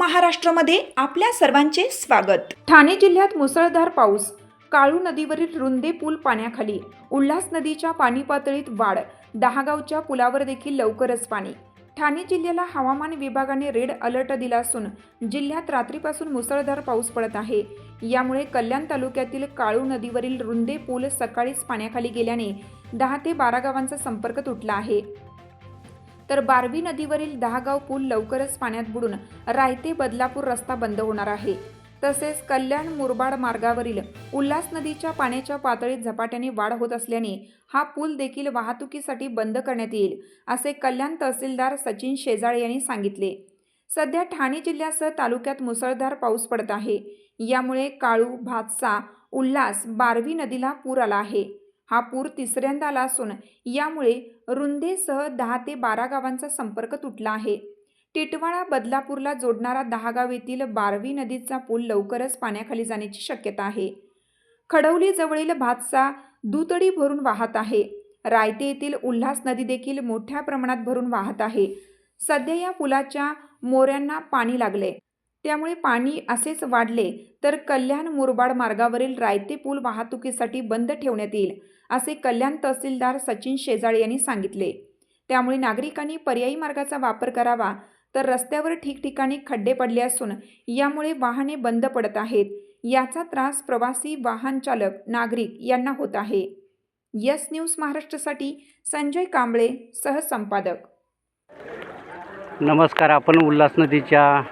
महाराष्ट्रमध्ये आपल्या सर्वांचे स्वागत. ठाणे जिल्ह्यात मुसळधार पाऊस. काळू नदीवरील रुंदे पूल पाण्याखाली. उल्हास नदीच्या पाणी पातळीत वाढ. दहागावच्या पुलावर देखील लवकरच पाणी. ठाणे जिल्ह्याला हवामान विभागाने रेड अलर्ट दिला असून जिल्ह्यात रात्रीपासून मुसळधार पाऊस पडत आहे. यामुळे कल्याण तालुक्यातील काळू नदीवरील रुंदे पूल सकाळीच पाण्याखाली गेल्याने दहा ते बारा गावांचा संपर्क तुटला आहे. तर बारवी नदीवरील दहागाव पूल लवकरच पाण्यात बुडून रायते बदलापूर रस्ता बंद होणार आहे. तसेच कल्याण मुरबाड मार्गावरील उल्हास नदीच्या पाण्याच्या पातळीत झपाट्याने वाढ होत असल्याने हा पूल देखील वाहतुकीसाठी बंद करण्यात येईल असे कल्याण तहसीलदार सचिन शेजाळे यांनी सांगितले. सध्या ठाणे जिल्ह्यासह तालुक्यात मुसळधार पाऊस पडत आहे. यामुळे काळू भातसा उल्हास बारवी नदीला पूर आला आहे. हा पूर तिसऱ्यांदा आला असून यामुळे रुंदेसह दहा ते बारा गावांचा संपर्क तुटला आहे. टिटवाळा बदलापूरला जोडणारा दहागाव येथील बारवी नदीचा पूल लवकरच पाण्याखाली जाण्याची शक्यता आहे. खडवली जवळील भातसा दुतडी भरून वाहत आहे. रायते येथील उल्हास नदी देखील मोठ्या प्रमाणात भरून वाहत आहे. सध्या या पुलाच्या मोऱ्यांना पाणी लागले त्यामुळे पाणी असेच वाढले तर कल्याण मुरबाड मार्गावरील रायते पूल वाहतुकीसाठी बंद ठेवण्यात येईल असे कल्याण तहसीलदार सचिन शेजाळे यांनी सांगितले. त्यामुळे नागरिकांनी पर्यायी मार्गाचा वापर करावा तर रस्त्यावर ठिकठिकाणी खड्डे पडले असून यामुळे वाहने बंद पडत आहेत. याचा त्रास प्रवासी वाहन चालक नागरिक यांना होत आहे. यस न्यूज महाराष्ट्रासाठी संजय कांबळे सहसंपादक. नमस्कार आपण उल्हास नदीच्या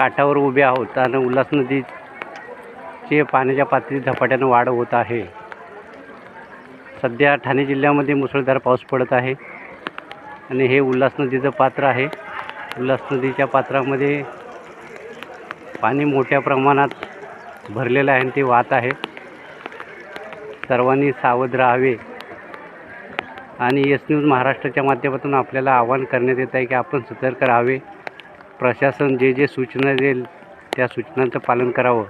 काठावर उभे आहोत आणि उल्हास नदीचे पाण्याच्या पातळीत झपाट्यानं वाढ होत आहे. सध्या ठाणे जिल्ह्यामध्ये मुसळधार पाऊस पडत आहे आणि हे उल्हास नदीचं पात्र आहे. उल्हास नदीच्या पात्रामध्ये पाणी मोठ्या प्रमाणात भरलेलं आहे आणि ते वाहत आहे. सर्वांनी सावध राहावे आणि एस न्यूज महाराष्ट्राच्या माध्यमातून आपल्याला आवाहन करण्यात येत आहे की आपण सतर्क राहावे. प्रशासन जे जे सूचना देईल त्या सूचनांचं पालन करावं.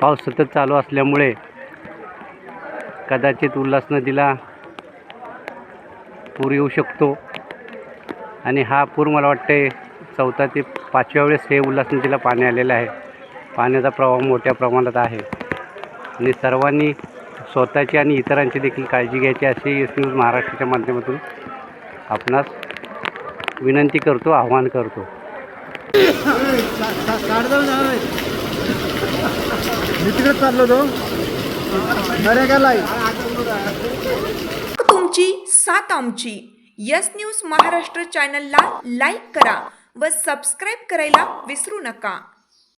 पाऊस सतत चालू असल्यामुळे कदाचित उल्हास नदीला पूर येऊ शकतो. आणि हा पूर मला वाटते चौथा ते पाचव्या वेळेस हे उल्हास नदीला पाणी आलेलं आहे. पाण्याचा प्रवाह मोठ्या प्रमाणात आहे. आणि सर्वांनी स्वतःची आणि इतरांची देखील काळजी घ्यायची अशी एस न्यूज महाराष्ट्राच्या माध्यमातून आपणास विनंती करतो आवाहन करतो. तिकडे चाललो तो तुमची सात आमची. यस न्यूज महाराष्ट्र चॅनलला लाईक करा व सबस्क्राईब करायला विसरू नका.